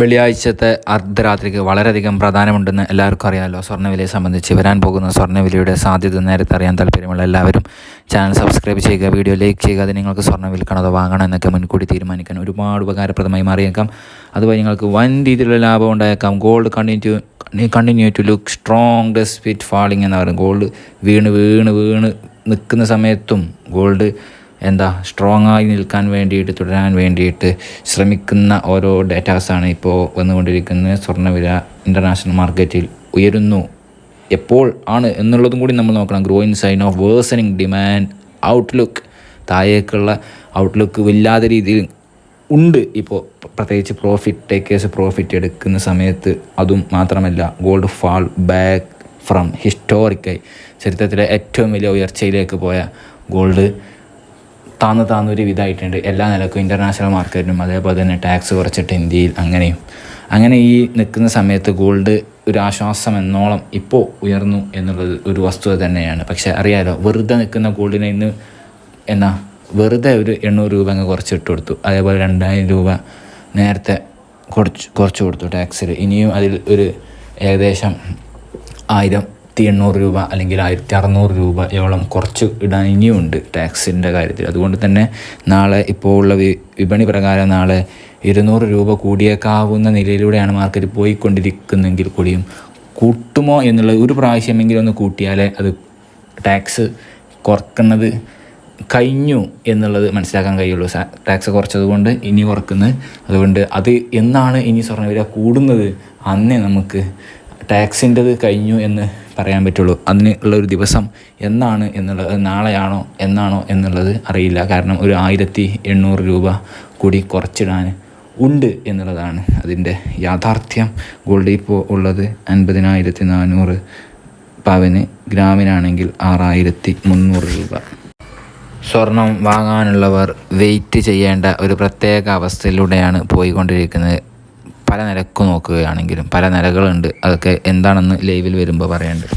വെള്ളിയാഴ്ചത്തെ അർദ്ധരാത്രിക്ക് വളരെയധികം പ്രാധാന്യമുണ്ടെന്ന് എല്ലാവർക്കും അറിയാമല്ലോ. സ്വർണവിലയെ സംബന്ധിച്ച് വരാൻ പോകുന്ന സ്വർണവിലയുടെ സാധ്യത നേരത്തെ അറിയാൻ താല്പര്യമുള്ള എല്ലാവരും ചാനൽ സബ്സ്ക്രൈബ് ചെയ്യുക വീഡിയോ ലൈക്ക് ചെയ്യുക അത് നിങ്ങൾക്ക് സ്വർണം വിൽക്കണോ അതോ വാങ്ങണോ എന്നൊക്കെ മുൻകൂട്ടി തീരുമാനിക്കാൻ ഒരുപാട് ഉപകാരപ്രദമായി മാറിയേക്കാം. അതുവഴി നിങ്ങൾക്ക് വൻ രീതിയിലുള്ള ലാഭം ഉണ്ടായേക്കാം. Gold continue continue to look strong despite falling എന്ന് പറയും ഗോൾഡ് വീണ് വീണ് വീണ് നിൽക്കുന്ന സമയത്തും ഗോൾഡ് എന്താ സ്ട്രോങ് ആയി നിൽക്കാൻ വേണ്ടിയിട്ട് തുടരാൻ വേണ്ടിയിട്ട് ശ്രമിക്കുന്ന ഓരോ ഡേറ്റാസാണ് ഇപ്പോൾ വന്നുകൊണ്ടിരിക്കുന്നത്. സ്വർണവില ഇന്റർനാഷണൽ മാർക്കറ്റിൽ ഉയരുന്നു. എപ്പോൾ ആണ് എന്നുള്ളതും കൂടി നമ്മൾ നോക്കണം. Growing sign of worsening demand outlook താഴേക്കുള്ള ഔട്ട്ലുക്ക് വല്ലാതെ രീതിയിൽ ഉണ്ട് ഇപ്പോൾ പ്രത്യേകിച്ച് പ്രോഫിറ്റ് ടേക്കേഴ്സ് പ്രോഫിറ്റ് എടുക്കുന്ന സമയത്ത് അതും മാത്രമല്ല. ഗോൾഡ് ഫാൾ ബാക്ക് ഫ്രം ഹിസ്റ്റോറിക്കായി ചരിത്രത്തിലെ ഏറ്റവും വലിയ ഉയർച്ചയിലേക്ക് പോയ ഗോൾഡ് താന്ന് താന്നൊരു വിധമായിട്ടുണ്ട് എല്ലാ നിലക്കും ഇന്റർനാഷണൽ മാർക്കറ്റിനും അതേപോലെ തന്നെ ടാക്സ് കുറച്ചിട്ട് ഇന്ത്യയിൽ അങ്ങനെയും. അങ്ങനെ ഈ നിൽക്കുന്ന സമയത്ത് ഗോൾഡ് ഒരു ആശ്വാസം എന്നോളം ഇപ്പോൾ ഉയർന്നു എന്നുള്ളത് ഒരു വസ്തുത തന്നെയാണ്. പക്ഷേ അറിയാലോ വെറുതെ നിൽക്കുന്ന ഗോൾഡിനെ ഇന്ന് എന്നാ വെറുതെ ഒരു എണ്ണൂറ് രൂപ അങ്ങ് കുറച്ചിട്ട് കൊടുത്തു. അതേപോലെ രണ്ടായിരം രൂപ നേരത്തെ കുറച്ച് കുറച്ച് കൊടുത്തു ടാക്സിൽ ഇനിയും അതിൽ ഒരു ഏകദേശം ആയിരത്തി എണ്ണൂറ് രൂപ അല്ലെങ്കിൽ ആയിരത്തി അറുന്നൂറ് രൂപയോളം കുറച്ച് ഇടാൻ ഇനിയുമുണ്ട് ടാക്സിന്റെ കാര്യത്തിൽ. അതുകൊണ്ട് തന്നെ നാളെ ഇപ്പോൾ ഉള്ള വിപണി പ്രകാരം നാളെ ഇരുന്നൂറ് രൂപ കൂടിയേക്കാവുന്ന നിലയിലൂടെയാണ് മാർക്കറ്റ് പോയിക്കൊണ്ടിരിക്കുന്നെങ്കിൽ കൂടിയും കൂട്ടുമോ എന്നുള്ള ഒരു പ്രാവശ്യമെങ്കിലും ഒന്ന് കൂട്ടിയാലേ അത് ടാക്സ് കുറക്കുന്നത് കഴിഞ്ഞു എന്നുള്ളത് മനസ്സിലാക്കാൻ കഴിയുള്ളൂ. ടാക്സ് കുറച്ചതുകൊണ്ട് ഇനി കുറക്കുന്നത് അതുകൊണ്ട് അത് എന്നാണ് ഇനി സ്വർണവില കൂടുന്നത്? അന്നേ നമുക്ക് ടാക്സിന്റെത് കഴിഞ്ഞു എന്ന് പറയാൻ പറ്റുള്ളൂ. അതിന് ഉള്ളൊരു ദിവസം എന്നാണ് എന്നുള്ളത് നാളെയാണോ എന്നാണോ എന്നുള്ളത് അറിയില്ല. കാരണം ഒരു ആയിരത്തി എണ്ണൂറ് രൂപ കൂടി കുറച്ചിടാൻ ഉണ്ട് എന്നുള്ളതാണ് അതിന്റെ യാഥാർത്ഥ്യം. ഗോൾഡ് ഇപ്പോൾ ഉള്ളത് അൻപതിനായിരത്തി നാനൂറ് പവന് ഗ്രാമിനാണെങ്കിൽ ആറായിരത്തി മുന്നൂറ് രൂപ. സ്വർണം വാങ്ങാനുള്ളവർ വെയിറ്റ് ചെയ്യേണ്ട ഒരു പ്രത്യേക അവസ്ഥയിലൂടെയാണ് പോയിക്കൊണ്ടിരിക്കുന്നത്. പല നിലയ്ക്ക് നോക്കുകയാണെങ്കിലും പല നിരകളുണ്ട്. അതൊക്കെ എന്താണെന്ന് ലൈവിൽ വരുമ്പോൾ പറയേണ്ടത്.